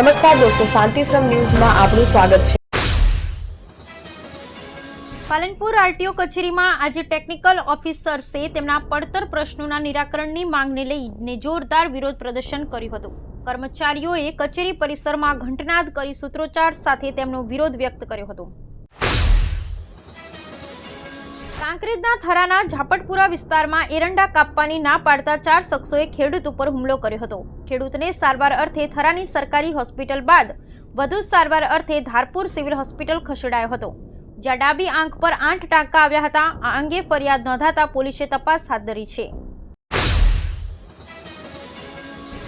નમસ્કાર દોસ્તો શાંતિશ્રમ ન્યૂઝમાં આપનું સ્વાગત છે. પાલનપુર આરટીઓ કચેરીમાં આજે ટેકનિકલ ઓફિસર્સે તેમના પડતર પ્રશ્નોના નિરાકરણની માંગને લઈને જોરદાર વિરોધ પ્રદર્શન કર્યું હતું. કર્મચારીઓએ કચેરી પરિસરમાં ઘંટનાદ કરી સૂત્રોચ્ચાર સાથે તેમનો વિરોધ વ્યક્ત કર્યો હતો. કાંકરેજના થરાના ઝાપટપુરા વિસ્તારમાં એરંડા કાપવાની ના પાડતા ચાર શખ્સોએ ખેડૂત ઉપર હુમલો કર્યો હતો. ખેડૂતને સારવાર અર્થે થરાની સરકારી હોસ્પિટલ બાદ વધુ સારવાર અર્થે ધારપુર સિવિલ હોસ્પિટલ ખસેડાયો હતો. જ્યાં ડાબી આંખ પર આઠ ટાંકા આવ્યા હતા. આ અંગે ફરિયાદ નોંધાતા પોલીસે તપાસ હાથ ધરી છે.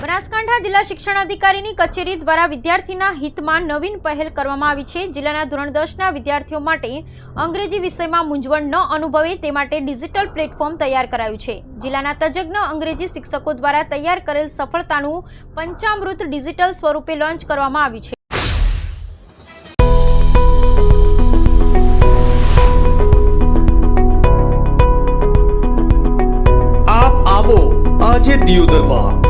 બનાસકાંઠા જિલ્લા શિક્ષણ અધિકારીની કચેરી દ્વારા વિદ્યાર્થીના હિતમાં નવીન પહેલ કરવામાં આવી છે. જિલ્લાના ધોરણ દસના વિદ્યાર્થીઓ માટે અંગ્રેજી વિષયમાં મૂંઝવણ ન અનુભવે તે માટે ડિજિટલ પ્લેટફોર્મ તૈયાર કરાયું છે. જિલ્લાના તજજ્ઞ અંગ્રેજી શિક્ષકો દ્વારા તૈયાર કરેલ સફળતાનું પંચામૃત ડિજિટલ સ્વરૂપે લોન્ચ કરવામાં આવ્યું છે. આજે દિયોદરમાં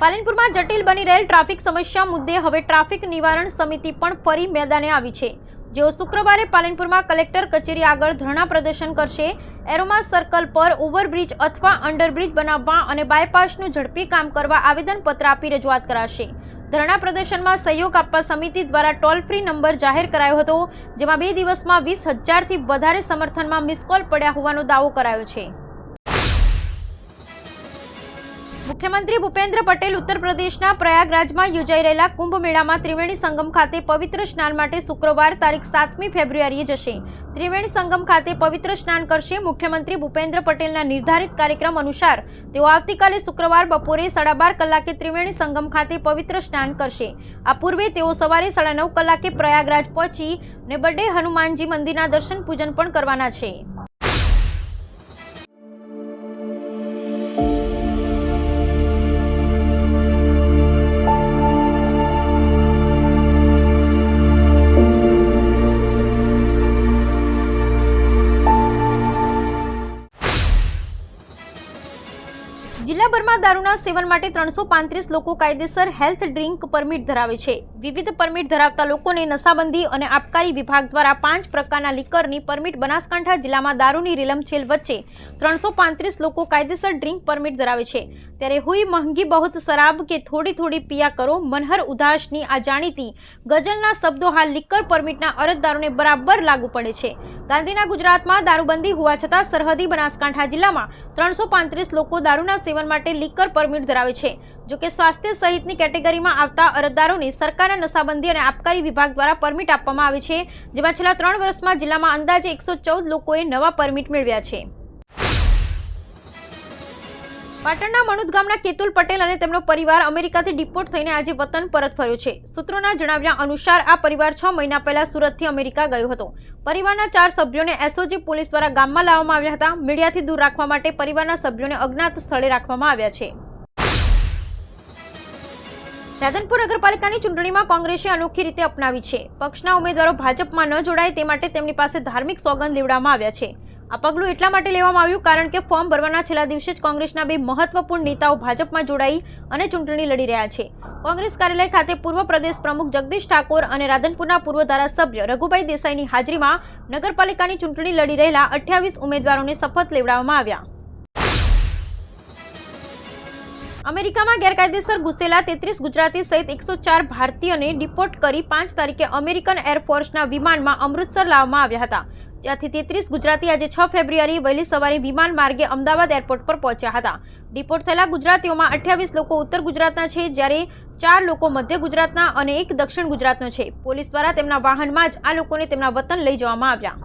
પાલનપુરમાં જટિલ બની રહેલ ટ્રાફિક સમસ્યા મુદ્દે હવે ટ્રાફિક નિવારણ સમિતિ પણ ફરી મેદાને આવી છે. જેઓ શુક્રવારે પાલનપુરમાં કલેક્ટર કચેરી આગળ ધરણા પ્રદર્શન કરશે, એરોમા સર્કલ પર ઓવરબ્રિજ અથવા અંડરબ્રિજ બનાવવા અને બાયપાસનું ઝડપી કામ કરવા આવેદનપત્ર આપી રજૂઆત કરાશે. ધરણા પ્રદર્શનમાં સહયોગ આપવા સમિતિ દ્વારા ટોલ ફ્રી નંબર જાહેર કરાયો હતો, જેમાં બે દિવસમાં વીસ હજારથી વધારે સમર્થનમાં મિસકોલ પડ્યા હોવાનો દાવો કરાયો છે. મુખ્યમંત્રી ભૂપેન્દ્ર પટેલ ઉત્તર પ્રદેશના પ્રયાગરાજમાં યોજાઈ રહેલા કુંભ મેળામાં ત્રિવેણી સંગમ ખાતે પવિત્ર સ્નાન માટે શુક્રવાર તારીખ સાતમી ફેબ્રુઆરીએ જશે. ત્રિવેણી સંગમ ખાતે પવિત્ર સ્નાન કરશે મુખ્યમંત્રી ભૂપેન્દ્ર પટેલના નિર્ધારિત કાર્યક્રમ અનુસાર. તેઓ આવતીકાલે શુક્રવાર બપોરે સાડા બાર કલાકે ત્રિવેણી સંગમ ખાતે પવિત્ર સ્નાન કરશે. આ પૂર્વે તેઓ સવારે સાડા નવ કલાકે પ્રયાગરાજ પહોંચી ને બડે હનુમાનજી મંદિરના દર્શન પૂજન પણ કરવાના છે. જિલ્લાભરમાં દારૂના સેવન માટે ત્રણસો પાંત્રીસ લોકો કાયદેસર હેલ્થ ડ્રિંક પરમિટ ધરાવે છે. વિવિધ પરમિટ ધરાવતા લોકોને નશાબંધી અને આબકારી વિભાગ દ્વારા પાંચ પ્રકારના લિકરની પરમિટ બનાસકાંઠા જિલ્લામાં દારૂની રીલમછેલ વચ્ચે ત્રણસો પાંત્રીસ લોકો કાયદેસર ડ્રિંક પરમિટ ધરાવે છે. ત્યારે હુઈ મહંગી બહુત શરાબ કે થોડી થોડી પિયા કરો, મનહર ઉદાસની આ જાણીતી ગઝલના શબ્દો હાલ લિકર પરમિટના અરજદારોને બરાબર લાગુ પડે છે. ગાંધીના ગુજરાતમાં દારૂબંધી હોવા છતાં સરહદી બનાસકાંઠા જિલ્લામાં ત્રણસો પાંત્રીસ લોકો દારૂના સેવન માટે લિકર પરમિટ ધરાવે છે. જો કે સ્વાસ્થ્ય સહિતની કેટેગરીમાં આવતા અરજદારોને સરકારના નશાબંધી અને આબકારી વિભાગ દ્વારા પરમિટ આપવામાં આવે છે, જેમાં છેલ્લા ત્રણ વર્ષમાં જિલ્લામાં અંદાજે એકસો લોકોએ નવા પરમિટ મેળવ્યા છે. પાટણના મણુદ ગામના કેતુલ પટેલ અને તેમનો પરિવાર અમેરિકાથી ડિપોર્ટ થઈને આજે વતન પરત ફર્યો છે. સૂત્રોના જણાવ્યા અનુસાર, આ પરિવાર છ મહિના પહેલા સુરતથી અમેરિકા ગયો હતો. પરિવારના ચાર સભ્યોને એસઓજી પોલીસ દ્વારા ગામમાં લાવવામાં આવ્યા હતા. મીડિયાથી દૂર રાખવા માટે પરિવારના સભ્યોને અજ્ઞાત સ્થળે રાખવામાં આવ્યા છે. રાધનપુર નગરપાલિકાની ચૂંટણીમાં કોંગ્રેસે અનોખી રીતે અપનાવી છે. પક્ષના ઉમેદવારો ભાજપમાં ન જોડાય તે માટે તેમની પાસે ધાર્મિક સોગંદ લેવડાવવામાં આવ્યા છે. આ પગલું એટલા માટે લેવામાં આવ્યું કારણ કે ફોર્મ ભરવાના છેલ્લા દિવસે જ કોંગ્રેસના બે મહત્વપૂર્ણ નેતાઓ ભાજપમાં જોડાઈ અને ચૂંટણી લડી રહ્યા છે. કોંગ્રેસ કાર્યાલય ખાતે પૂર્વ પ્રદેશ પ્રમુખ જગદીશ ઠાકોર અને રાધનપુરના પૂર્વ ધારાસભ્ય રઘુભાઈ દેસાઈની હાજરીમાં નગરપાલિકાની ચૂંટણી લડી રહેલા અઠ્યાવીસ ઉમેદવારોને શપથ લેવડાવવામાં આવ્યા. અમેરિકામાં ગેરકાયદેસર ઘૂસેલા તેત્રીસ ગુજરાતી સહિત એકસો ચાર ભારતીયોને ડિપોર્ટ કરી પાંચ તારીખે અમેરિકન એરફોર્સના વિમાનમાં અમૃતસર લાવવામાં આવ્યા હતા. જ્યાંથી તેત્રીસ ગુજરાતી આજે છ ફેબ્રુઆરી વહેલી સવારે વિમાન માર્ગે અમદાવાદ એરપોર્ટ પર પહોંચ્યા હતા. ડિપોર્ટ થયેલા ગુજરાતીઓમાં અઠ્યાવીસ લોકો ઉત્તર ગુજરાતના છે, જ્યારે ચાર લોકો મધ્ય ગુજરાતના અને એક દક્ષિણ ગુજરાતનો છે. પોલીસ દ્વારા તેમના વાહનમાં જ આ લોકોને તેમના વતન લઈ જવામાં આવ્યા.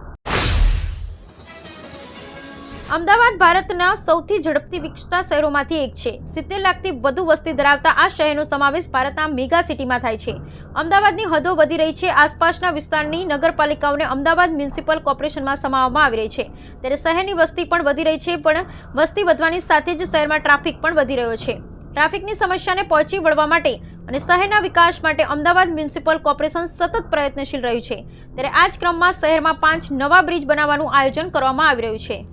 અમદાવાદ ભારતના સૌથી ઝડપથી વિકસતા શહેરોમાંથી એક છે. સિત્તેર લાખથી વધુ વસ્તી ધરાવતા આ શહેરનો સમાવેશ ભારતના મેગા સિટીમાં થાય છે. અમદાવાદની હદો વધી રહી છે. આસપાસના વિસ્તારની નગરપાલિકાઓને અમદાવાદ મ્યુનિસિપલ કોર્પોરેશનમાં સમાવવામાં આવી રહી છે. ત્યારે શહેરની વસ્તી પણ વધી રહી છે, પણ વસ્તી વધવાની સાથે જ શહેરમાં ટ્રાફિક પણ વધી રહ્યો છે. ટ્રાફિકની સમસ્યાને પહોંચી વળવા માટે અને શહેરના વિકાસ માટે અમદાવાદ મ્યુનિસિપલ કોર્પોરેશન સતત પ્રયત્નશીલ રહ્યું છે. ત્યારે આ જ ક્રમમાં શહેરમાં પાંચ નવા બ્રિજ બનાવવાનું આયોજન કરવામાં આવી રહ્યું છે.